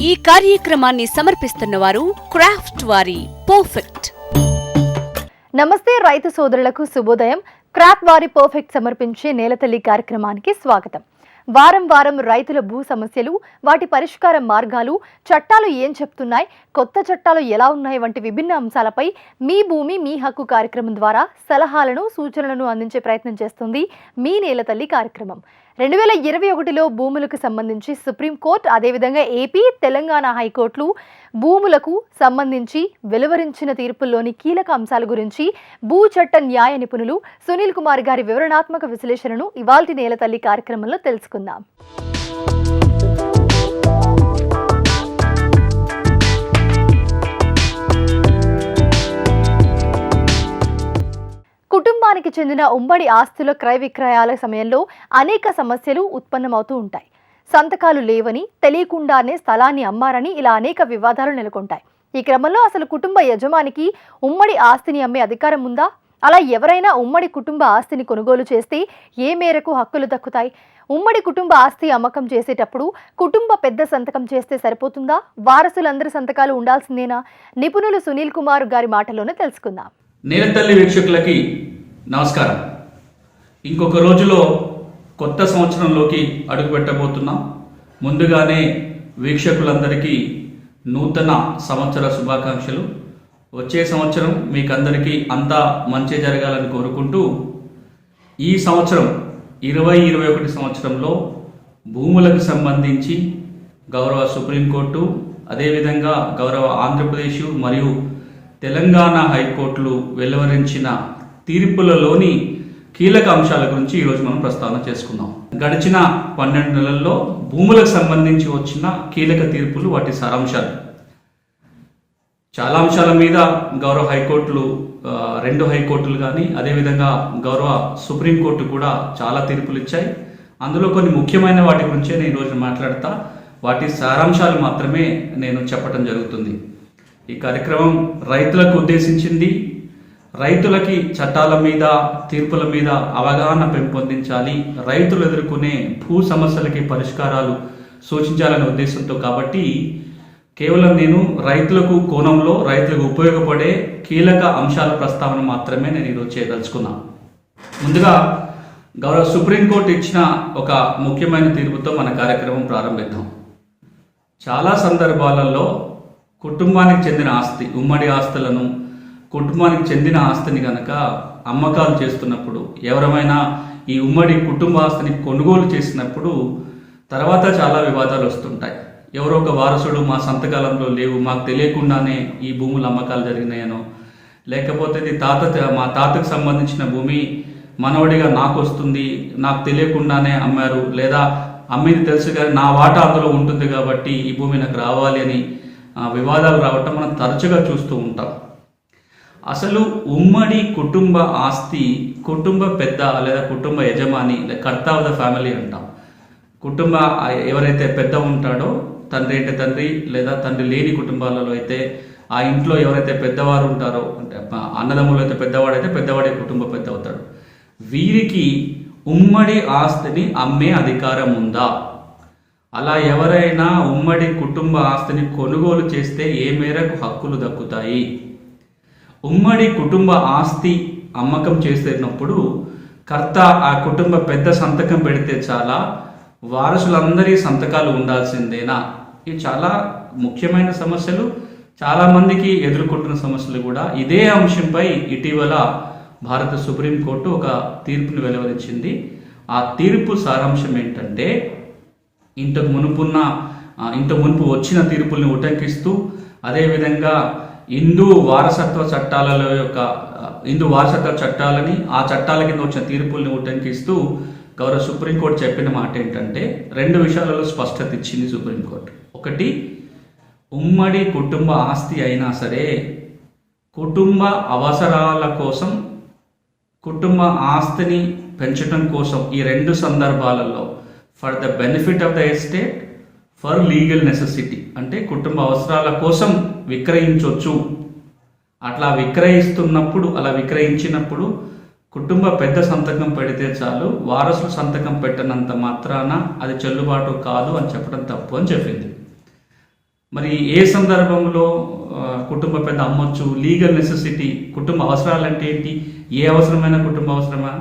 ఈ కార్యక్రమాన్ని సమర్పిస్తున్న వారు క్రాఫ్ట్ వారి పర్ఫెక్ట్. నమస్తే రైతు సోదరులకు శుభోదయం. క్రాఫ్ట్ వారి పర్ఫెక్ట్ సమర్పించే నేలతల్లి కార్యక్రమానికి స్వాగతం. వారం వారం రైతుల భూ సమస్యలు వాటి పరిష్కార మార్గాలు చట్టాలు ఏం చెప్తున్నాయి కొత్త చట్టాలు ఎలా ఉన్నాయి వంటి విభిన్న అంశాలపై మీ భూమి మీ హక్కు కార్యక్రమం ద్వారా సలహాలను సూచనలను అందించే ప్రయత్నం చేస్తుంది మీ నేలతల్లి కార్యక్రమం. రెండు వేల ఇరవై ఒకటిలో భూములకు సంబంధించి సుప్రీంకోర్టు అదేవిధంగా ఏపీ తెలంగాణ హైకోర్టులు భూములకు సంబంధించి వెలువరించిన తీర్పుల్లోని కీలక అంశాల గురించి భూ చట్ట న్యాయ నిపుణులు సునీల్ కుమార్ గారి వివరణాత్మక విశ్లేషణను ఇవాల్టి నేల తల్లి కార్యక్రమంలో తెలుసుకుందాం. చెందిన ఉమ్మడి ఆస్తుల క్రయ విక్రయాల సమయంలో అనేక సమస్యలు ఉత్పన్నమవుతూ ఉంటాయి. సంతకాలు లేవని తెలియకుండానే స్థలాన్ని అమ్మారని ఇలా అనేక వివాదాలు నెలకొంటాయి. ఈ క్రమంలో అసలు కుటుంబ యజమానికి ఉమ్మడి ఆస్తిని అమ్మే అధికారం ఉందా? అలా ఎవరైనా ఉమ్మడి కుటుంబ ఆస్తిని కొనుగోలు చేస్తే ఏ మేరకు హక్కులు దక్కుతాయి? ఉమ్మడి కుటుంబ ఆస్తి అమ్మకం చేసేటప్పుడు కుటుంబ పెద్ద సంతకం చేస్తే సరిపోతుందా? వారసులందరి సంతకాలు ఉండాల్సిందేనా? నిపుణులు సునీల్ కుమార్ గారి మాటలోనే తెలుసుకుందాం. నేలతల్లి వీక్షకులకి నమస్కారం. ఇంకొక రోజులో కొత్త సంవత్సరంలోకి అడుగు పెట్టబోతున్నాం ముందుగానే వీక్షకులందరికీ నూతన సంవత్సర శుభాకాంక్షలు. వచ్చే సంవత్సరం మీకందరికీ అంతా మంచి జరగాలని కోరుకుంటూ ఈ సంవత్సరం ఇరవై ఇరవై ఒకటి సంవత్సరంలో భూములకు సంబంధించి గౌరవ సుప్రీంకోర్టు అదేవిధంగా గౌరవ ఆంధ్రప్రదేశ్ మరియు తెలంగాణ హైకోర్టులు వెలువరించిన తీర్పులలోని కీలక అంశాల గురించి ఈరోజు మనం ప్రస్తావన చేసుకుందాం. గడిచిన పన్నెండు నెలల్లో భూములకు సంబంధించి వచ్చిన కీలక తీర్పులు వాటి సారాంశాలు. చాలా అంశాల మీద గౌరవ హైకోర్టులు రెండు హైకోర్టులు కానీ అదేవిధంగా గౌరవ సుప్రీంకోర్టు కూడా చాలా తీర్పులు ఇచ్చాయి. అందులో కొన్ని ముఖ్యమైన వాటి గురించే నేను ఈరోజు మాట్లాడతా. వాటి సారాంశాలు మాత్రమే నేను చెప్పడం జరుగుతుంది. ఈ కార్యక్రమం రైతులకు ఉద్దేశించింది రైతులకి చట్టాల మీద తీర్పుల మీద అవగాహన పెంపొందించాలి. రైతులు ఎదుర్కొనే భూ సమస్యలకి పరిష్కారాలు సూచించాలనే ఉద్దేశంతో కాబట్టి కేవలం నేను రైతులకు కోణంలో రైతులకు ఉపయోగపడే కీలక అంశాల ప్రస్తావన మాత్రమే నేను ఈరోజు చేయదలుచుకున్నాను ముందుగా గౌరవ సుప్రీంకోర్టు ఇచ్చిన ఒక ముఖ్యమైన తీర్పుతో మన కార్యక్రమం ప్రారంభిద్దాం. చాలా సందర్భాలలో కుటుంబానికి చెందిన ఆస్తి ఉమ్మడి ఆస్తులను కుటుంబానికి చెందిన ఆస్తిని గనక అమ్మకాలు చేస్తున్నప్పుడు ఎవరమైనా ఈ ఉమ్మడి కుటుంబ ఆస్తిని కొనుగోలు చేసినప్పుడు తర్వాత చాలా వివాదాలు వస్తుంటాయి. ఎవరో ఒక వారసుడు మా సంతకాలంలో లేవు మాకు తెలియకుండానే ఈ భూముల అమ్మకాలు జరిగినాయనో లేకపోతే ఇది తాత మా తాతకు సంబంధించిన భూమి మనవడిగా నాకు వస్తుంది నాకు తెలియకుండానే అమ్మారు లేదా అమ్మింది తెలుసు కానీ నా వాటా అందులో ఉంటుంది కాబట్టి ఈ భూమి నాకు రావాలి అని ఆ, వివాదాలు రావటం మనం తరచుగా చూస్తూ ఉంటాం. అసలు ఉమ్మడి కుటుంబ ఆస్తి కుటుంబ పెద్ద లేదా కుటుంబ యజమాని కర్త ఆఫ్ ద ఫ్యామిలీ అంటాం. కుటుంబ ఎవరైతే పెద్ద ఉంటాడో తండ్రి అంటే తండ్రి లేదా తండ్రి లేని కుటుంబాలలో అయితే ఆ ఇంట్లో ఎవరైతే పెద్దవారు ఉంటారో అంటే అన్నదమ్ములు అయితే పెద్దవాడైతే పెద్దవాడే కుటుంబ పెద్ద అవుతాడు. వీరికి ఉమ్మడి ఆస్తిని అమ్మే అధికారం ఉందా? అలా ఎవరైనా ఉమ్మడి కుటుంబ ఆస్తిని కొనుగోలు చేస్తే ఏ మేరకు హక్కులు దక్కుతాయి? ఉమ్మడి కుటుంబ ఆస్తి అమ్మకం చేసేటప్పుడు కర్త ఆ కుటుంబ పెద్ద సంతకం పెడితే చాలా వారసులందరి సంతకాలు ఉండాల్సిందేనా? ఇవి చాలా ముఖ్యమైన సమస్యలు చాలామందికి ఎదుర్కొంటున్న సమస్యలు కూడా ఇదే అంశంపై ఇటీవల భారత సుప్రీంకోర్టు ఒక తీర్పును వెలువరించింది. ఆ తీర్పు సారాంశం ఏంటంటే ఇంతకు మునుపున్న ఇంత మునుపు వచ్చిన తీర్పుల్ని ఉటంకిస్తూ అదేవిధంగా హిందూ వారసత్వ చట్టాలలో యొక్క హిందూ వారసత్వ చట్టాలని ఆ చట్టాల కింద వచ్చిన తీర్పుల్ని ఉటంకిస్తూ గౌరవ సుప్రీంకోర్టు చెప్పిన మాట ఏంటంటే రెండు విషయాలలో స్పష్టత ఇచ్చింది సుప్రీంకోర్టు ఒకటి ఉమ్మడి కుటుంబ ఆస్తి అయినా సరే కుటుంబ అవసరాల కోసం కుటుంబ ఆస్తిని పెంచడం కోసం ఈ రెండు సందర్భాలలో for the benefit of the estate for legal necessity అంటే కుటుంబ అవసరాల కోసం విక్రయించవచ్చు అట్లా విక్రయిస్తున్నప్పుడు అలా విక్రయించినప్పుడు కుటుంబ పెద్ద సంతకం పెడితే చాలు వారసులు సంతకం పెట్టనంత మాత్రాన అది చెల్లుబాటు కాదు అని చెప్పడం తప్పు అని చెప్పింది. మరి ఏ సందర్భంలో కుటుంబ పెద్ద అమ్మొచ్చు? లీగల్ నెసెసిటీ కుటుంబ అవసరాలు అంటే ఏంటి? ఏ అవసరమైన కుటుంబ అవసరమా?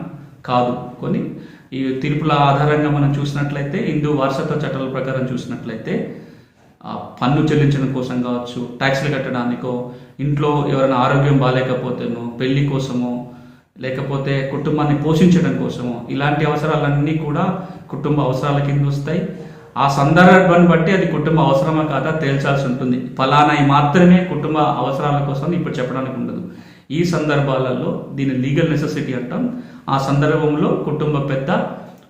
కాదు. కొన్ని ఈ తీర్పుల ఆధారంగా మనం చూసినట్లయితే హిందూ వారసత్వ చట్టాల ప్రకారం చూసినట్లయితే పన్ను చెల్లించడం కోసం కావచ్చు ట్యాక్స్లు కట్టడానికో ఇంట్లో ఎవరైనా ఆరోగ్యం బాగాలేకపోతేనో పెళ్ళి కోసమో లేకపోతే కుటుంబాన్ని పోషించడం కోసమో ఇలాంటి అవసరాలన్నీ కూడా కుటుంబ అవసరాల కింద వస్తాయి. ఆ సందర్భాన్ని బట్టి అది కుటుంబ అవసరమా కాదా తేల్చాల్సి ఉంటుంది. ఫలానా మాత్రమే కుటుంబ అవసరాల కోసం ఇప్పుడు చెప్పడానికి ఉండదు. ఈ సందర్భాలలో దీని లీగల్ నెసెసిటీ అంటాం. ఆ సందర్భంలో కుటుంబ పెద్ద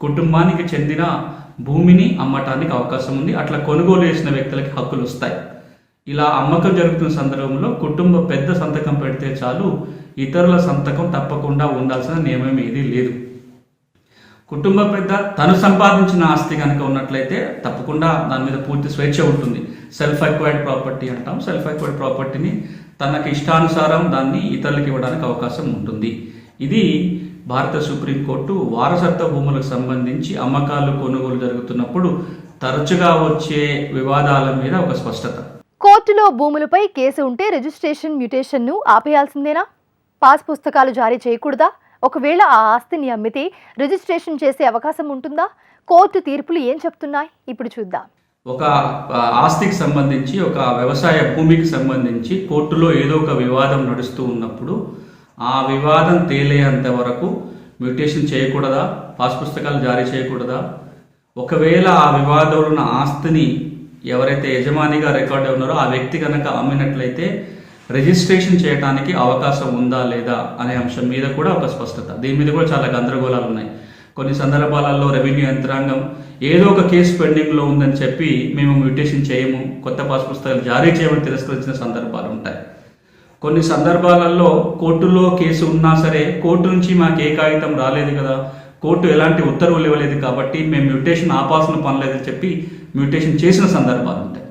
కుటుంబానికి చెందిన భూమిని అమ్మటానికి అవకాశం ఉంది. అట్లా కొనుగోలు చేసిన వ్యక్తులకి హక్కులు వస్తాయి. ఇలా అమ్మకం జరుగుతున్న సందర్భంలో కుటుంబ పెద్ద సంతకం పెడితే చాలు ఇతరుల సంతకం తప్పకుండా ఉండాల్సిన నియమం ఏదీ లేదు. కుటుంబ పెద్ద తను సంపాదించిన ఆస్తి కనుక ఉన్నట్లయితే తప్పకుండా దాని మీద పూర్తి స్వేచ్ఛ ఉంటుంది. సెల్ఫ్ అక్వైర్డ్ ప్రాపర్టీ అంటాం. సెల్ఫ్ అక్వైర్డ్ ప్రాపర్టీని తనకి ఇష్టానుసారం దాన్ని ఇతరులకు ఇవ్వడానికి అవకాశం ఉంటుంది. ఇది భారత సుప్రీంకోర్టు వారసత్వ భూములకు సంబంధించి అమ్మకాలు కొనుగోలు జరుగుతున్నప్పుడు తరచుగా వచ్చే వివాదాల మీద ఒక స్పష్టత. కోర్టులో భూములపై కేసు ఉంటే రిజిస్ట్రేషన్ మ్యూటేషన్ను ఆపేయాల్సిందేనా? పాస్ పుస్తకాలు జారీ చేయకూడదా? ఒకవేళ ఆ ఆస్తిని అమ్మితే రిజిస్ట్రేషన్ చేసే అవకాశం ఉంటుందా? కోర్టు తీర్పులు ఏం చెప్తున్నాయి? ఇప్పుడు చూద్దాం. ఒక ఆస్తికి సంబంధించి ఒక వ్యవసాయ భూమికి సంబంధించి కోర్టులో ఏదో ఒక వివాదం నడుస్తూ ఉన్నప్పుడు ఆ వివాదం తేలేంత వరకు మ్యూటేషన్ చేయకూడదా? పాస్ పుస్తకాలు జారీ చేయకూడదా? ఒకవేళ ఆ వివాదంలో ఉన్న ఆస్తిని ఎవరైతే యజమానిగా రికార్డ్ ఉన్నారో ఆ వ్యక్తి కనుక అమ్మినట్లయితే రిజిస్ట్రేషన్ చేయడానికి అవకాశం ఉందా లేదా అనే అంశం మీద కూడా ఒక స్పష్టత. దీని మీద కూడా చాలా గందరగోళాలు ఉన్నాయి. కొన్ని సందర్భాలలో రెవెన్యూ యంత్రాంగం ఏదో ఒక కేసు పెండింగ్లో ఉందని చెప్పి మేము మ్యూటేషన్ చేయము కొత్త పాస్ పుస్తకాలు జారీ చేయమని తిరస్కరించిన సందర్భాలు ఉంటాయి. కొన్ని సందర్భాలలో కోర్టులో కేసు ఉన్నా సరే కోర్టు నుంచి మాకు ఏ కాగితం రాలేదు కదా. కోర్టు ఎలాంటి ఉత్తర్వులు ఇవ్వలేదు కాబట్టి మేము మ్యూటేషన్ ఆపాల్సిన పని లేదని చెప్పి మ్యూటేషన్ చేసిన సందర్భాలు ఉంటాయి.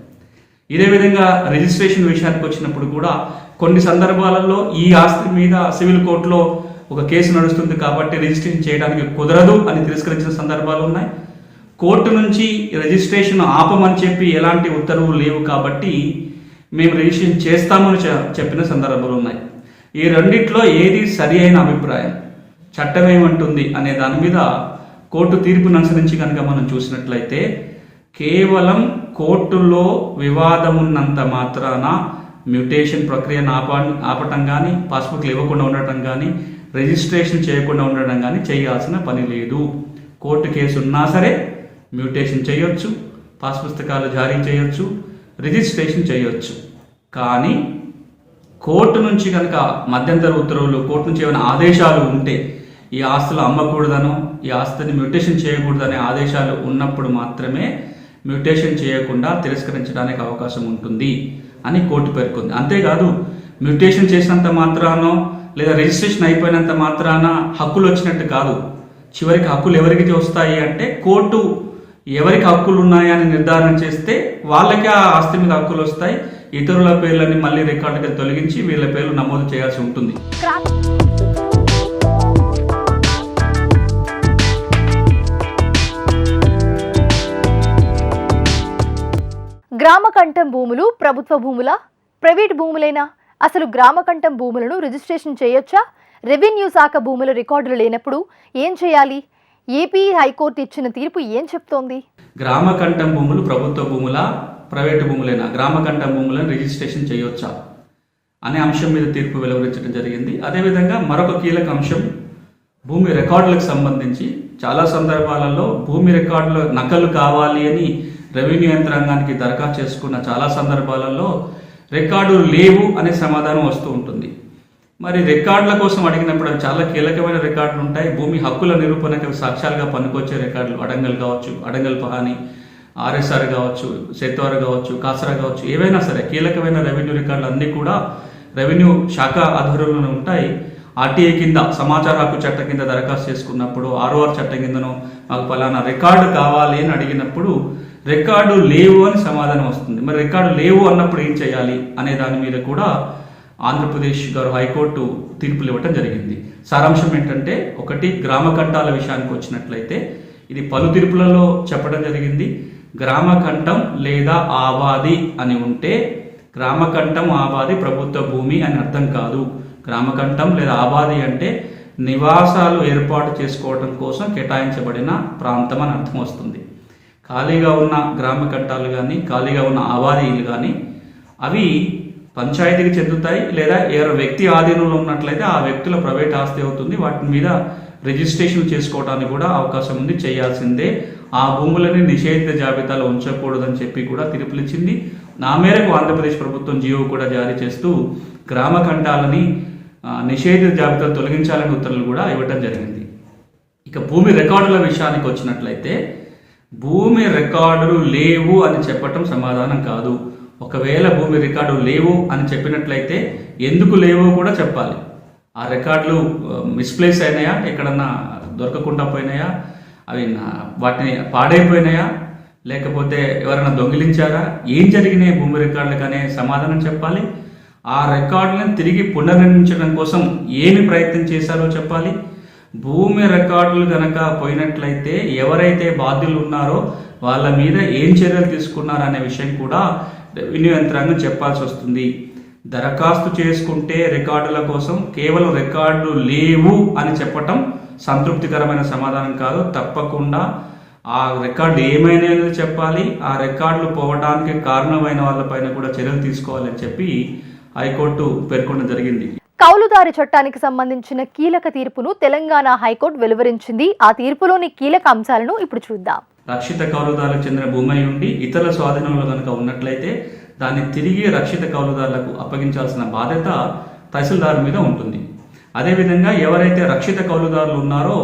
ఇదే విధంగా రిజిస్ట్రేషన్ విషయానికి వచ్చినప్పుడు కూడా కొన్ని సందర్భాలలో ఈ ఆస్తి మీద సివిల్ కోర్టులో ఒక కేసు నడుస్తుంది కాబట్టి రిజిస్ట్రేషన్ చేయడానికి కుదరదు అని తిరస్కరించిన సందర్భాలు ఉన్నాయి. కోర్టు నుంచి రిజిస్ట్రేషన్ ఆపమని చెప్పి ఎలాంటి ఉత్తర్వులు లేవు కాబట్టి మేము రిజిస్ట్రేషన్ చేస్తామని చెప్పిన సందర్భాలు ఉన్నాయి. ఈ రెండిట్లో ఏది సరి అయిన అభిప్రాయం? చట్టం ఏమంటుంది అనే దాని మీద కోర్టు తీర్పును అనుసరించి కనుక మనం చూసినట్లయితే కేవలం కోర్టులో వివాదం ఉన్నంత మాత్రాన మ్యూటేషన్ ప్రక్రియను ఆప ఆపటం కానీ పాస్బుక్లు ఇవ్వకుండా ఉండటం కానీ రిజిస్ట్రేషన్ చేయకుండా ఉండడం కానీ చేయాల్సిన పని లేదు. కోర్టు కేసు ఉన్నా సరే మ్యూటేషన్ చేయొచ్చు పాస్ పుస్తకాలు జారీ చేయొచ్చు రిజిస్ట్రేషన్ చేయవచ్చు కానీ కోర్టు నుంచి కనుక మధ్యంతర ఉత్తర్వులు కోర్టు నుంచి ఏమైనా ఆదేశాలు ఉంటే ఈ ఆస్తులు అమ్మకూడదనో ఈ ఆస్తిని మ్యూటేషన్ చేయకూడదనే ఆదేశాలు ఉన్నప్పుడు మాత్రమే మ్యూటేషన్ చేయకుండా తిరస్కరించడానికి అవకాశం ఉంటుంది అని కోర్టు పేర్కొంది. అంతేకాదు మ్యూటేషన్ చేసినంత మాత్రానో లేదా రిజిస్ట్రేషన్ అయిపోయినంత మాత్రాన హక్కులు వచ్చినట్టు కాదు. చివరికి హక్కులు ఎవరికి వస్తాయి అంటే కోర్టు ఎవరికి హక్కులు ఉన్నాయని నిర్ధారణ చేస్తే వాళ్ళకే ఆ ఆస్తి మీద హక్కులు వస్తాయి. ఇతరుల పేర్లని మళ్ళీ రికార్డుకి తొలగించి వీళ్ళ పేర్లు నమోదు చేయాల్సి ఉంటుంది. గ్రామకంఠం భూములు ప్రభుత్వ భూముల? ప్రైవేట్ భూములైనా? అసలు గ్రామకంఠం భూములను రిజిస్ట్రేషన్ చేయొచ్చా? రెవెన్యూ శాఖ భూముల రికార్డులు లేనప్పుడు ఏం చేయాలి? ఏపీ హైకోర్టు ఇచ్చిన తీర్పు ఏం చెప్తోంది? గ్రామ కంఠం భూములు ప్రభుత్వ భూముల ప్రైవేటు భూములైన? గ్రామకంఠం భూములను రిజిస్ట్రేషన్ చేయొచ్చా? అనే అంశం మీద తీర్పు వెలువరించడం జరిగింది. అదేవిధంగా మరొక కీలక అంశం భూమి రికార్డులకు సంబంధించి చాలా సందర్భాలలో భూమి రికార్డుల నకలు కావాలి అని రెవెన్యూ యంత్రాంగానికి దరఖాస్తు చేసుకున్న చాలా సందర్భాలలో రికార్డులు లేవు అనే సమాధానం వస్తూ ఉంటుంది. మరి రికార్డుల కోసం అడిగినప్పుడు చాలా కీలకమైన రికార్డులు ఉంటాయి. భూమి హక్కుల నిరూపణకు సాక్ష్యాలుగా పనికొచ్చే రికార్డులు. అడంగల్ కావచ్చు అడంగల్ పహాని ఆర్ఎస్ఆర్ కావచ్చు సెత్వార్ కావచ్చు కాసరా కావచ్చు ఏవైనా సరే కీలకమైన రెవెన్యూ రికార్డులు అన్నీ కూడా రెవెన్యూ శాఖ ఆధ్వర్యంలో ఉంటాయి. ఆర్టీఐ కింద సమాచార హక్కు చట్టం కింద దరఖాస్తు చేసుకున్నప్పుడు ఆర్ఓఆర్ చట్టం కిందనో మాకు ఫలానా రికార్డు కావాలి అని అడిగినప్పుడు రికార్డు లేవు అని సమాధానం వస్తుంది. మరి రికార్డు లేవు అన్నప్పుడు ఏం చేయాలి అనే దాని మీద కూడా ఆంధ్రప్రదేశ్ గారు హైకోర్టు తీర్పులు ఇవ్వటం జరిగింది. సారాంశం ఏంటంటే ఒకటి గ్రామ కట్టాల విషయానికి వచ్చినట్లయితే ఇది పలు తీర్పులలో చెప్పడం జరిగింది. గ్రామ కంఠం లేదా ఆబాది అని ఉంటే గ్రామ కంఠం ఆబాది ప్రభుత్వ భూమి అని అర్థం కాదు. గ్రామ కంఠం లేదా ఆబాది అంటే నివాసాలు ఏర్పాటు చేసుకోవడం కోసం కేటాయించబడిన ప్రాంతం అని అర్థం వస్తుంది. ఖాళీగా ఉన్న గ్రామ కట్టాలు కానీ ఖాళీగా ఉన్న ఆవాదీలు కానీ అవి పంచాయతీకి చెందుతాయి లేదా ఎవరో వ్యక్తి ఆధీనంలో ఉన్నట్లయితే ఆ వ్యక్తుల ప్రైవేట్ ఆస్తి అవుతుంది. వాటి మీద రిజిస్ట్రేషన్ చేసుకోవడానికి కూడా అవకాశం ఉంది. చేయాల్సిందే. ఆ భూములని నిషేధిత జాబితాలో ఉంచకూడదని చెప్పి కూడా తీర్పులిచ్చింది. నా మేరకు ఆంధ్రప్రదేశ్ ప్రభుత్వం జీవో కూడా జారీ చేస్తూ గ్రామ కంఠాలని నిషేధిత జాబితాలు తొలగించాలని ఉత్తర్వులు కూడా ఇవ్వడం జరిగింది. ఇక భూమి రికార్డుల విషయానికి వచ్చినట్లయితే భూమి రికార్డులు లేవు అని చెప్పటం సమాధానం కాదు. ఒకవేళ భూమి రికార్డు లేవు అని చెప్పినట్లయితే ఎందుకు లేవో కూడా చెప్పాలి. ఆ రికార్డులు మిస్ప్లేస్ అయినాయా? ఎక్కడన్నా దొరకకుండా పోయినాయా? అవి వాటిని పాడైపోయినాయా? లేకపోతే ఎవరైనా దొంగిలించారా? ఏం జరిగినాయి భూమి రికార్డులకు అనే సమాధానం చెప్పాలి. ఆ రికార్డులను తిరిగి పునర్నిర్మించడం కోసం ఏమి ప్రయత్నం చేశారో చెప్పాలి. భూమి రికార్డులు కనుక పోయినట్లయితే ఎవరైతే బాధ్యులు ఉన్నారో వాళ్ళ మీద ఏం చర్యలు తీసుకున్నారనే విషయం కూడా రెవెన్యూ యంత్రాంగం చెప్పాల్సి వస్తుంది. దరఖాస్తు చేసుకుంటే రికార్డుల కోసం కేవలం రికార్డులు లేవు అని చెప్పటం సంతృప్తికరమైన సమాధానం కాదు. తప్పకుండా ఆ రికార్డు ఏమైనా చెప్పాలి. ఆ రికార్డులు పోవడానికి కారణమైన వాళ్ళపైన కూడా చర్యలు తీసుకోవాలని చెప్పి హైకోర్టు పేర్కొనడం జరిగింది. కౌలుదారి చట్టానికి సంబంధించిన కీలక తీర్పును తెలంగాణ హైకోర్టు వెలువరించింది. ఆ తీర్పులోని కీలక అంశాలను ఇప్పుడు చూద్దాం. రక్షిత కౌలుదారులకు చెందిన భూమి ఉండి ఇతరుల స్వాధీనంలో కనుక ఉన్నట్లయితే దాన్ని తిరిగి రక్షిత కౌలుదారులకు అప్పగించాల్సిన బాధ్యత తహసీల్దార్ మీద ఉంటుంది. అదేవిధంగా ఎవరైతే రక్షిత కౌలుదారులు ఉన్నారో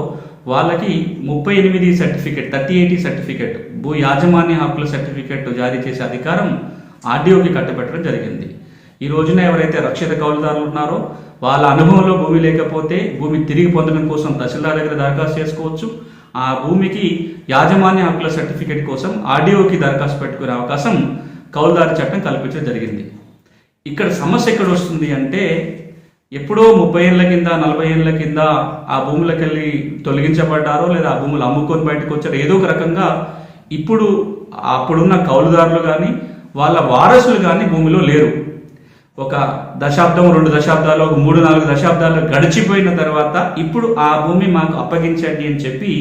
వాళ్ళకి ముప్పై ఎనిమిది సర్టిఫికెట్ థర్టీ ఎయిటీ సర్టిఫికెట్ భూ యాజమాన్య హక్కుల సర్టిఫికెట్ జారీ చేసే అధికారం ఆర్డీఓకి కట్టబెట్టడం జరిగింది. ఈ రోజున ఎవరైతే రక్షిత కౌలుదారులు ఉన్నారో వాళ్ళ అనుభవంలో భూమి లేకపోతే భూమి తిరిగి పొందడం కోసం తహసీల్దార్ దగ్గర దరఖాస్తు చేసుకోవచ్చు. ఆ భూమికి యాజమాన్య హక్కుల సర్టిఫికేట్ కోసం ఆర్డీఓకి దరఖాస్తు పెట్టుకునే అవకాశం కౌలుదారు చట్టం కల్పించడం జరిగింది. ఇక్కడ సమస్య ఎక్కడ వస్తుంది అంటే ఎప్పుడో ముప్పై ఏళ్ళ కింద నలభై ఏళ్ళ కింద ఆ భూములకు వెళ్ళి తొలగించబడ్డారో లేదా ఆ భూములు అమ్ముకొని బయటకు వచ్చారో ఏదో ఒక రకంగా ఇప్పుడు అప్పుడున్న కౌలుదారులు కానీ వాళ్ళ వారసులు కానీ భూమిలో లేరు. ఒక దశాబ్దం రెండు దశాబ్దాలు ఒక మూడు నాలుగు దశాబ్దాలు గడిచిపోయిన తర్వాత ఇప్పుడు ఆ భూమి మాకు అప్పగించండి అని చెప్పి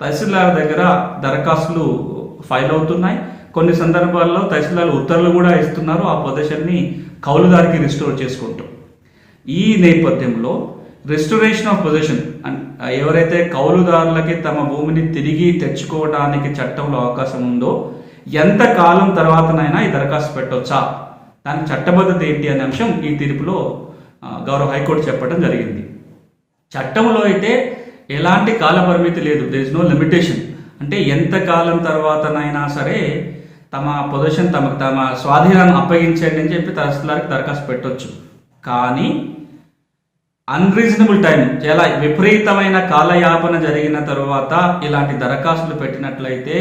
తహసీల్దార్ దగ్గర దరఖాస్తులు ఫైల్ అవుతున్నాయి. కొన్ని సందర్భాల్లో తహసీల్దార్ ఉత్తర్వులు కూడా ఇస్తున్నారు. ఆ పొజిషన్ని కౌలుదారికి రిస్టోర్ చేసుకుంటాం. ఈ నేపథ్యంలో రెస్టోరేషన్ ఆఫ్ పొజిషన్ ఎవరైతే కౌలుదారులకి తమ భూమిని తిరిగి తెచ్చుకోవడానికి చట్టంలో అవకాశం ఉందో ఎంత కాలం తర్వాతనైనా ఈ దరఖాస్తు పెట్టవచ్చా దానికి చట్టబద్ధత ఏంటి అనే అంశం ఈ తీర్పులో గౌరవ హైకోర్టు చెప్పడం జరిగింది. చట్టంలో అయితే ఎలాంటి కాల పరిమితి లేదు. దేర్ ఇస్ నో లిమిటేషన్ అంటే ఎంత కాలం తర్వాతనైనా సరే తమ పొజిషన్ తమ తమ స్వాధీనాన్ని అప్పగించండి అని చెప్పి తహసీల్దార్కి దరఖాస్తు పెట్టొచ్చు. కానీ అన్రీజనబుల్ టైం చాలా విపరీతమైన కాలయాపన జరిగిన తర్వాత ఇలాంటి దరఖాస్తులు పెట్టినట్లయితే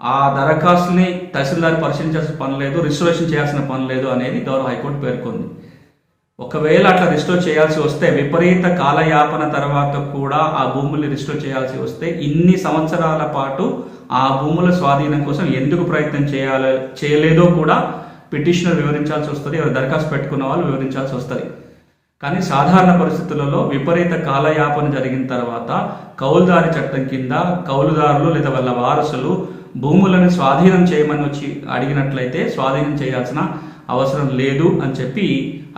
ఆ దరఖాస్తుని తహసీల్దార్ పరిశీలించాల్సిన పని లేదు రిజిస్ట్రేషన్ చేయాల్సిన పని లేదు అనేది గౌరవ హైకోర్టు పేర్కొంది. ఒకవేళ అట్లా రిజిస్టర్ చేయాల్సి వస్తే విపరీత కాలయాపన తర్వాత కూడా ఆ భూముల్ని రిజిస్టర్ చేయాల్సి వస్తే ఇన్ని సంవత్సరాల పాటు ఆ భూముల స్వాధీనం కోసం ఎందుకు ప్రయత్నం చేయాలి చేయలేదో కూడా పిటిషనర్ వివరించాల్సి వస్తుంది ఎవరు దరఖాస్తు పెట్టుకున్న వాళ్ళు వివరించాల్సి వస్తుంది. కానీ సాధారణ పరిస్థితులలో విపరీత కాలయాపన జరిగిన తర్వాత కౌలుదారి చట్టం కింద కౌలుదారులు లేదా వాళ్ళ వారసులు భూములను స్వాధీనం చేయమని వచ్చి అడిగినట్లయితే స్వాధీనం చేయాల్సిన అవసరం లేదు అని చెప్పి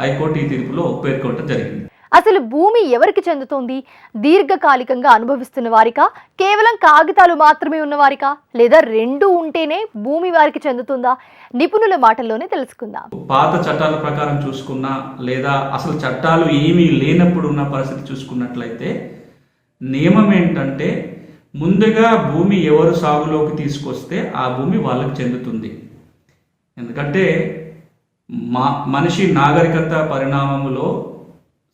హైకోర్టు ఈ తీర్పులో పేర్కొనడం జరిగింది. అసలు భూమి ఎవరికి చెందుతోంది? దీర్ఘకాలికంగా అనుభవిస్తున్న వారికా? కేవలం కాగితాలు మాత్రమే ఉన్నవారికా? లేదా రెండు ఉంటేనే భూమి వారికి చెందుతుందా? నిపుణుల మాటల్లోనే తెలుసుకుందాం. పాత చట్టాల ప్రకారం చూసుకున్నా లేదా అసలు చట్టాలు ఏమీ లేనప్పుడు ఉన్న పరిస్థితి చూసుకున్నట్లయితే నియమం ఏంటంటే ముందుగా భూమి ఎవరు సాగులోకి తీసుకొస్తే ఆ భూమి వాళ్ళకి చెందుతుంది. ఎందుకంటే మా మనిషి నాగరికత పరిణామములో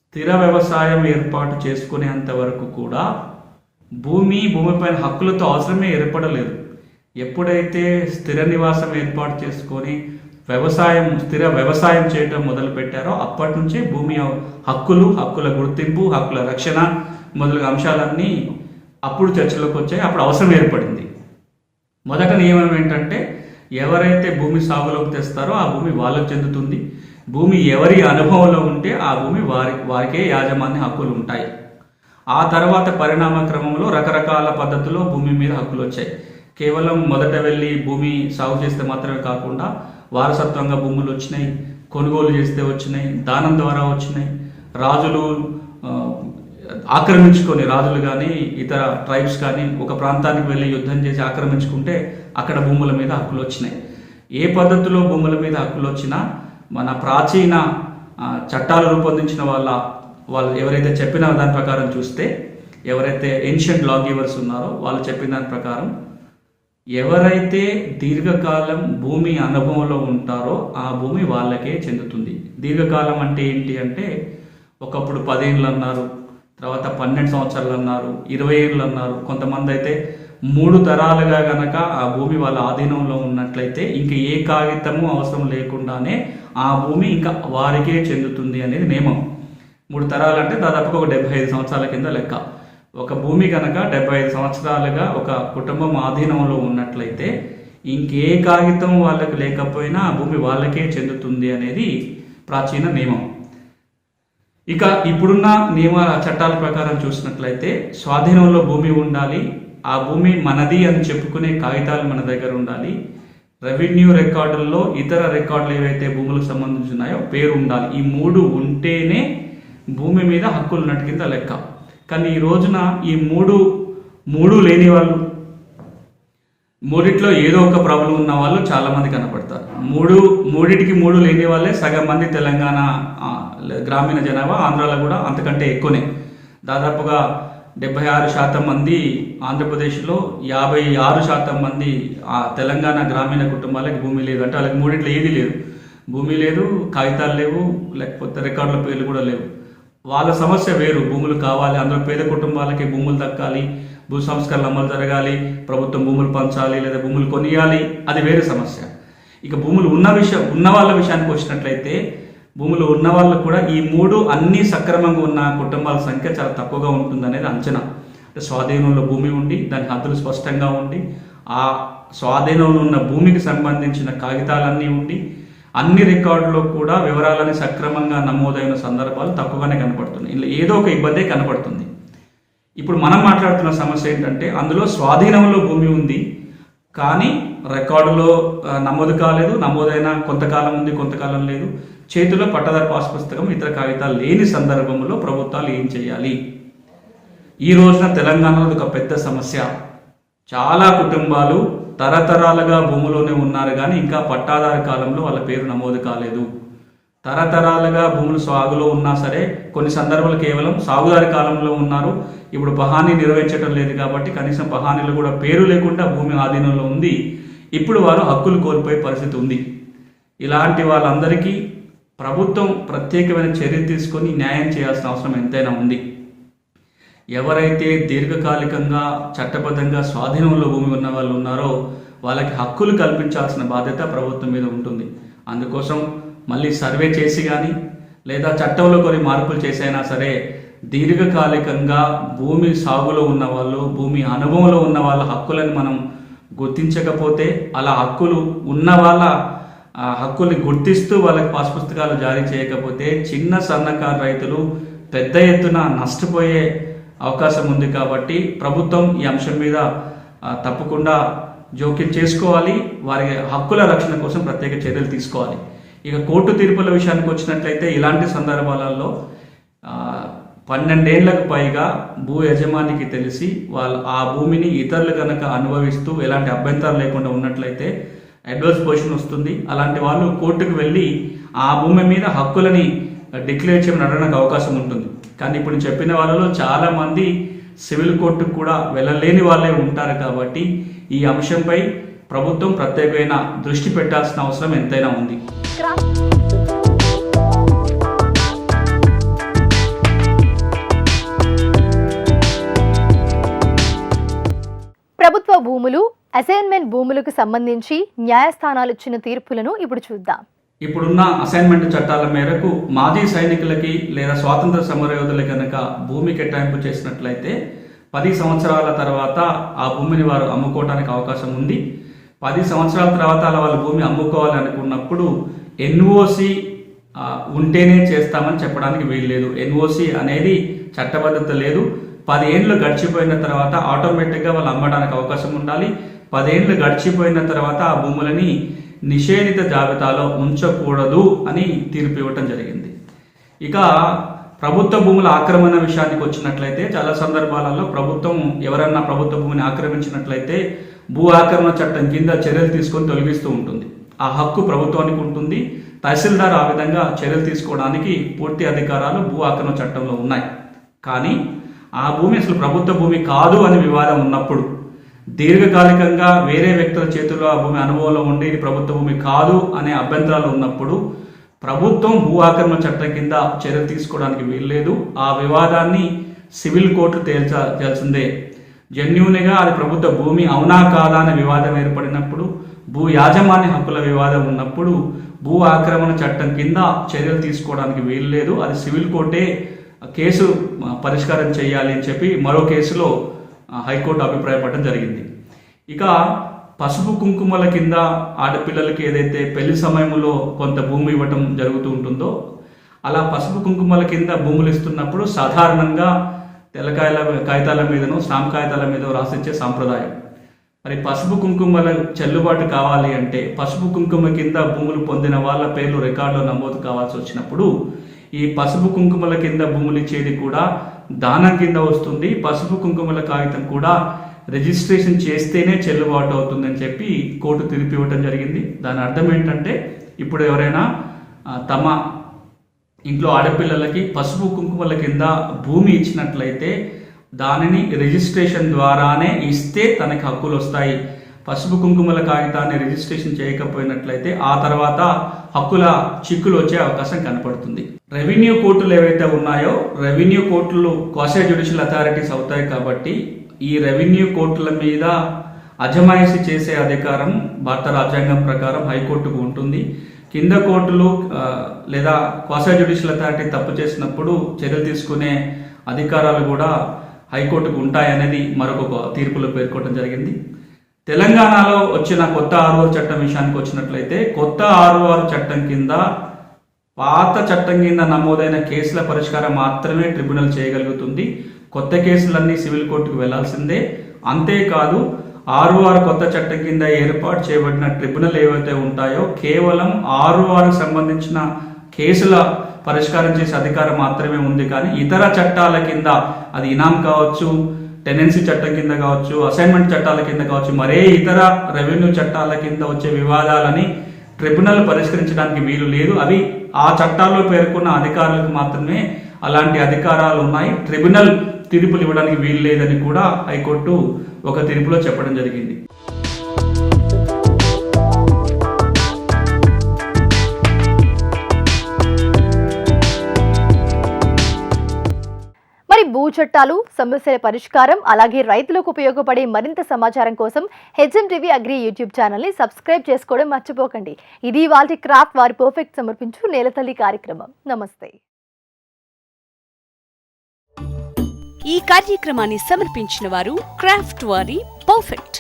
స్థిర వ్యవసాయం ఏర్పాటు చేసుకునేంత వరకు కూడా భూమి భూమిపైన హక్కులతో అవసరమే ఏర్పడలేదు. ఎప్పుడైతే స్థిర నివాసం ఏర్పాటు చేసుకొని వ్యవసాయం స్థిర వ్యవసాయం చేయటం మొదలు పెట్టారో అప్పటి నుంచే భూమి హక్కులు హక్కుల గుర్తింపు హక్కుల రక్షణ మొదలగు అంశాలన్నీ అప్పుడు చర్చలోకి వచ్చాయి అప్పుడు అవసరం ఏర్పడింది. మొదట నియమం ఏంటంటే ఎవరైతే భూమి సాగులోకి తెస్తారో ఆ భూమి వాళ్ళకు చెందుతుంది. భూమి ఎవరి అనుభవంలో ఉంటే ఆ భూమి వారి వారికే యాజమాన్య హక్కులు ఉంటాయి. ఆ తర్వాత పరిణామ క్రమంలో రకరకాల పద్ధతుల్లో భూమి మీద హక్కులు వచ్చాయి. కేవలం మొదట వెళ్ళి భూమి సాగు చేస్తే మాత్రమే కాకుండా వారసత్వంగా భూములు వచ్చినాయి కొనుగోలు చేస్తే వచ్చినాయి దానం ద్వారా వచ్చినాయి. రాజులు ఆక్రమించుకొని రాజులు కానీ ఇతర ట్రైబ్స్ కానీ ఒక ప్రాంతానికి వెళ్ళి యుద్ధం చేసి ఆక్రమించుకుంటే అక్కడ భూముల మీద హక్కులు వచ్చినాయి. ఏ పద్ధతిలో భూముల మీద హక్కులు వచ్చినా మన ప్రాచీన చట్టాలు రూపొందించిన వాళ్ళ వాళ్ళు ఎవరైతే చెప్పిన దాని ప్రకారం చూస్తే ఎవరైతే ఏన్షియంట్ లా గివర్స్ ఉన్నారో వాళ్ళు చెప్పిన దాని ప్రకారం ఎవరైతే దీర్ఘకాలం భూమి అనుభవంలో ఉంటారో ఆ భూమి వాళ్ళకే చెందుతుంది. దీర్ఘకాలం అంటే ఏంటి అంటే ఒకప్పుడు పదేళ్ళు అన్నారు తర్వాత పన్నెండు సంవత్సరాలు అన్నారు ఇరవై ఏళ్ళు అన్నారు. కొంతమంది అయితే మూడు తరాలుగా గనక ఆ భూమి వాళ్ళ ఆధీనంలో ఉన్నట్లయితే ఇంక ఏ కాగితము అవసరం లేకుండానే ఆ భూమి ఇంకా వారికే చెందుతుంది అనేది నియమం. మూడు తరాలు అంటే దాదాపుగా ఒక డెబ్బై ఐదు సంవత్సరాల కింద లెక్క. ఒక భూమి కనుక డెబ్బై ఐదు సంవత్సరాలుగా ఒక కుటుంబం ఆధీనంలో ఉన్నట్లయితే ఇంకే కాగితం వాళ్ళకు లేకపోయినా ఆ భూమి వాళ్ళకే చెందుతుంది అనేది ప్రాచీన నియమం. ఇక ఇప్పుడున్న నియమ చట్టాల ప్రకారం చూసినట్లయితే స్వాధీనంలో భూమి ఉండాలి. ఆ భూమి మనది అని చెప్పుకునే కాగితాలు మన దగ్గర ఉండాలి. రెవెన్యూ రికార్డుల్లో ఇతర రికార్డులు ఏవైతే భూములకు సంబంధించి ఉన్నాయో పేరు ఉండాలి. ఈ మూడు ఉంటేనే భూమి మీద హక్కులు ఉన్నట్టు కింద లెక్క. కానీ ఈ రోజున ఈ మూడు మూడు లేని వాళ్ళు మూడిట్లో ఏదో ఒక ప్రాబ్లం ఉన్న వాళ్ళు చాలా మంది కనపడతారు. మూడు మూడిటికి మూడు లేని వాళ్ళే సగం మంది తెలంగాణ గ్రామీణ జనాభా ఆంధ్రాలో కూడా అంతకంటే ఎక్కువనే. దాదాపుగా డెబ్బై ఆరు శాతం మంది ఆంధ్రప్రదేశ్లో యాభై ఆరు శాతం మంది ఆ తెలంగాణ గ్రామీణ కుటుంబాలకు భూమి లేదు అంటే వాళ్ళకి మూడిట్లో ఏది లేదు. భూమి లేదు కాగితాలు లేవు లేకపోతే రికార్డుల పేర్లు కూడా లేవు. వాళ్ళ సమస్య వేరు భూములు కావాలి అందులో పేద కుటుంబాలకి భూములు దక్కాలి భూ సంస్కరణలు అమలు జరగాలి ప్రభుత్వం భూములు పంచాలి లేదా భూములు కొనియాలి అది వేరే సమస్య. ఇక భూములు ఉన్న విషయం ఉన్న వాళ్ళ విషయానికి వచ్చినట్లయితే భూములు ఉన్న వాళ్ళకు కూడా ఈ మూడు అన్ని సక్రమంగా ఉన్న కుటుంబాల సంఖ్య చాలా తక్కువగా ఉంటుందనేది అంచనా. అంటే స్వాధీనంలో భూమి ఉండి దాని హద్దులు స్పష్టంగా ఉండి ఆ స్వాధీనంలో ఉన్న భూమికి సంబంధించిన కాగితాలన్నీ ఉండి అన్ని రికార్డులో కూడా వివరాలని సక్రమంగా నమోదైన సందర్భాలు తక్కువగానే కనపడుతున్నాయి. ఇందులో ఏదో ఒక ఇబ్బందే కనపడుతుంది. ఇప్పుడు మనం మాట్లాడుతున్న సమస్య ఏంటంటే అందులో స్వాధీనంలో భూమి ఉంది కానీ రికార్డులో నమోదు కాలేదు నమోదైన కొంతకాలం ఉంది కొంతకాలం లేదు. చేతిలో పట్టదారు పాస్ పుస్తకం ఇతర కాగితాలు లేని సందర్భంలో ప్రభుత్వాలు ఏం చేయాలి? ఈ రోజున తెలంగాణలో ఒక పెద్ద సమస్య. చాలా కుటుంబాలు తరతరాలుగా భూమిలోనే ఉన్నారు కానీ ఇంకా పట్టాదారు కాలంలో వాళ్ళ పేరు నమోదు కాలేదు. తరతరాలుగా భూములు సాగులో ఉన్నా సరే కొన్ని సందర్భాలు కేవలం సాగుదారి కాలంలో ఉన్నారు. ఇప్పుడు పహానీ నిర్వహించడం లేదు కాబట్టి కనీసం పహానీలు కూడా పేరు లేకుండా భూమి ఆధీనంలో ఉంది. ఇప్పుడు వారు హక్కులు కోల్పోయే పరిస్థితి ఉంది. ఇలాంటి వాళ్ళందరికీ ప్రభుత్వం ప్రత్యేకమైన చర్య తీసుకొని న్యాయం చేయాల్సిన అవసరం ఎంతైనా ఉంది. ఎవరైతే దీర్ఘకాలికంగా చట్టబద్ధంగా స్వాధీనంలో భూమి ఉన్న వాళ్ళు ఉన్నారో వాళ్ళకి హక్కులు కల్పించాల్సిన బాధ్యత ప్రభుత్వం మీద ఉంటుంది. అందుకోసం మళ్ళీ సర్వే చేసి కానీ లేదా చట్టంలో కొన్ని మార్పులు చేసైనా సరే దీర్ఘకాలికంగా భూమి సాగులో ఉన్న వాళ్ళు భూమి అనుభవంలో ఉన్న వాళ్ళ హక్కులను మనం గుర్తించకపోతే అలా హక్కులు ఉన్న వాళ్ళ హక్కుల్ని గుర్తిస్తూ వాళ్ళకి పాస్ పుస్తకాలు జారీ చేయకపోతే చిన్న సన్నకారు రైతులు పెద్ద ఎత్తున నష్టపోయే అవకాశం ఉంది కాబట్టి ప్రభుత్వం ఈ అంశం మీద తప్పకుండా జోక్యం చేసుకోవాలి. వారి హక్కుల రక్షణ కోసం ప్రత్యేక చర్యలు తీసుకోవాలి. ఇక కోర్టు తీర్పుల విషయానికి వచ్చినట్లయితే ఇలాంటి సందర్భాలలో పన్నెండేళ్ళకు పైగా భూ యజమానికి తెలిసి వాళ్ళ ఆ భూమిని ఇతరులు కనుక అనుభవిస్తూ ఎలాంటి అభ్యంతరం లేకుండా ఉన్నట్లయితే అడ్వర్స్ పొజిషన్ వస్తుంది. అలాంటి వాళ్ళు కోర్టుకు వెళ్ళి ఆ భూమి మీద హక్కులని డిక్లేర్ చేయమని అడగడానికి అవకాశం ఉంటుంది. కానీ ఇప్పుడు చెప్పిన వాళ్ళలో చాలా మంది సివిల్ కోర్టుకు కూడా వెళ్ళలేని వాళ్ళే ఉంటారు కాబట్టి ఈ అంశంపై ప్రభుత్వం ప్రత్యేకమైన దృష్టి పెట్టాల్సిన అవసరం ఎంతైనా ఉంది. ప్రభుత్వ భూములు అసైన్మెంట్ భూములకు సంబంధించి న్యాయస్థానాలు ఇచ్చిన తీర్పులను ఇప్పుడు చూద్దాం. ఇప్పుడున్న అసైన్మెంట్ చట్టాల మేరకు మాజీ సైనికులకి లేదా స్వాతంత్ర సమరయోధులకి కనుక భూమి కేటాయింపు చేసినట్లయితే పది సంవత్సరాల తర్వాత ఆ భూమిని వారు అమ్ముకోవడానికి అవకాశం ఉంది. పది సంవత్సరాల తర్వాత అలా వాళ్ళ భూమి అమ్ముకోవాలి అనుకున్నప్పుడు ఎన్ఓసి ఉంటేనే చేస్తామని చెప్పడానికి వీల్లేదు. ఎన్ఓసి అనేది చట్టబద్ధత లేదు. పదేండ్లు గడిచిపోయిన తర్వాత ఆటోమేటిక్గా వాళ్ళు అమ్మడానికి అవకాశం ఉండాలి. పదేండ్లు గడిచిపోయిన తర్వాత ఆ భూములని నిషేధిత జాబితాలో ఉంచకూడదు అని తీర్పు ఇవ్వటం జరిగింది. ఇక ప్రభుత్వ భూముల ఆక్రమణ విషయానికి వచ్చినట్లయితే చాలా సందర్భాలలో ప్రభుత్వం ఎవరన్నా ప్రభుత్వ భూమిని ఆక్రమించినట్లయితే భూ ఆక్రమణ చట్టం కింద చర్యలు తీసుకొని తొలగిస్తూ ఉంటుంది. ఆ హక్కు ప్రభుత్వానికి ఉంటుంది. తహసీల్దార్ ఆ విధంగా చర్యలు తీసుకోవడానికి పూర్తి అధికారాలు భూ ఆక్రమణ చట్టంలో ఉన్నాయి. కానీ ఆ భూమి అసలు ప్రభుత్వ భూమి కాదు అని వివాదం ఉన్నప్పుడు దీర్ఘకాలికంగా వేరే వ్యక్తుల చేతుల్లో ఆ భూమి అనుభవంలో ఉండి ఇది ప్రభుత్వ భూమి కాదు అనే అభ్యంతరాలు ఉన్నప్పుడు ప్రభుత్వం భూ ఆక్రమణ చట్టం కింద చర్యలు తీసుకోవడానికి వీల్లేదు. ఆ వివాదాన్ని సివిల్ కోర్టు తేల్చ తేల్చిందే. జెన్యున్గా అది ప్రభుత్వ భూమి అవునా కాదా అనే వివాదం ఏర్పడినప్పుడు భూ యాజమాన్య హక్కుల వివాదం ఉన్నప్పుడు భూ ఆక్రమణ చట్టం కింద చర్యలు తీసుకోవడానికి వీల్లేదు. అది సివిల్ కోర్టే కేసు పరిష్కారం చేయాలి అని చెప్పి మరో కేసులో హైకోర్టు అభిప్రాయపడడం జరిగింది. ఇక పసుపు కుంకుమల కింద ఆడపిల్లలకి ఏదైతే పెళ్ళి సమయంలో కొంత భూమి ఇవ్వటం జరుగుతూ ఉంటుందో అలా పసుపు కుంకుమల కింద భూములు ఇస్తున్నప్పుడు సాధారణంగా తెల్లకాయల కాగితాల మీదను స్టాంప్ కాగితాల మీద రాసిచ్చే సాంప్రదాయం. మరి పసుపు కుంకుమల చెల్లుబాటు కావాలి అంటే పసుపు కుంకుమ కింద భూములు పొందిన వాళ్ళ పేర్లు రికార్డులో నమోదు కావాల్సి వచ్చినప్పుడు ఈ పసుపు కుంకుమల కింద భూములు ఇచ్చేది కూడా దానం కింద వస్తుంది పసుపు కుంకుమల కాగితం కూడా రిజిస్ట్రేషన్ చేస్తేనే చెల్లుబాటు అవుతుందని చెప్పి కోర్టు తీర్పు ఇవ్వటం జరిగింది. దాని అర్థం ఏంటంటే ఇప్పుడు ఎవరైనా తమ ఇంట్లో ఆడపిల్లలకి పసుపు కుంకుమల కింద భూమి ఇచ్చినట్లయితే దానిని రిజిస్ట్రేషన్ ద్వారానే ఇస్తే తనకి హక్కులు వస్తాయి. పసుపు కుంకుమల కాగితాన్ని రిజిస్ట్రేషన్ చేయకపోయినట్లయితే ఆ తర్వాత హక్కుల చిక్కులు వచ్చే అవకాశం కనపడుతుంది. రెవెన్యూ కోర్టులు ఏవైతే ఉన్నాయో రెవెన్యూ కోర్టులు కాసే జ్యుడిషియల్ అథారిటీస్ అవుతాయి కాబట్టి ఈ రెవెన్యూ కోర్టుల మీద అజమాయిషి చేసే అధికారం భారత రాజ్యాంగం ప్రకారం హైకోర్టుకు ఉంటుంది. కింద కోర్టులు లేదా క్వాసా జ్యుడిషియల్ అథారిటీ తప్పు చేసినప్పుడు చర్యలు తీసుకునే అధికారాలు కూడా హైకోర్టుకు ఉంటాయనేది మరొక తీర్పులో పేర్కొనడం జరిగింది. తెలంగాణలో వచ్చిన కొత్త ఆరు చట్టం విషయానికి వచ్చినట్లయితే కొత్త ఆరు చట్టం కింద పాత చట్టం కింద నమోదైన కేసుల పరిష్కారం మాత్రమే ట్రిబ్యునల్ చేయగలుగుతుంది. కొత్త కేసులన్నీ సివిల్ కోర్టుకు వెళ్ళాల్సిందే. అంతేకాదు ఆరు ఆరు కొత్త చట్టం కింద ఏర్పాటు చేయబడిన ట్రిబ్యునల్ ఏవైతే ఉంటాయో కేవలం ఆరు ఆరుకు సంబంధించిన కేసుల పరిష్కారం చేసే అధికారం మాత్రమే ఉంది. కానీ ఇతర చట్టాల కింద అది ఇనాం కావచ్చు టెనెన్సీ చట్టం కింద కావచ్చు అసైన్మెంట్ చట్టాల కింద కావచ్చు మరే ఇతర రెవెన్యూ చట్టాల కింద వచ్చే వివాదాలని ట్రిబ్యునల్ పరిష్కరించడానికి వీలు లేదు. అవి ఆ చట్టాల్లో పేర్కొన్న అధికారులకు మాత్రమే అలాంటి అధికారాలు ఉన్నాయి. ట్రిబ్యునల్ తీర్పులు ఇవ్వడానికి వీలు లేదని కూడా హైకోర్టు ఒక తీర్పులో చెప్పడం జరిగింది. మరి భూ చట్టాలు సమస్యల పరిష్కారం అలాగే రైతులకు ఉపయోగపడే మరింత సమాచారం కోసం హెచ్ఎం టీవీ అగ్రి యూట్యూబ్ ఛానల్ని సబ్స్క్రైబ్ చేసుకోవడం మర్చిపోకండి. ఇది వాళ్ళ క్రాఫ్ట్ వారి పర్ఫెక్ట్ సమర్పించు నేలతల్లి కార్యక్రమం. నమస్తే. ఈ కార్యక్రమాన్ని సమర్పించిన వారు క్రాఫ్ట్ వారి పర్ఫెక్ట్.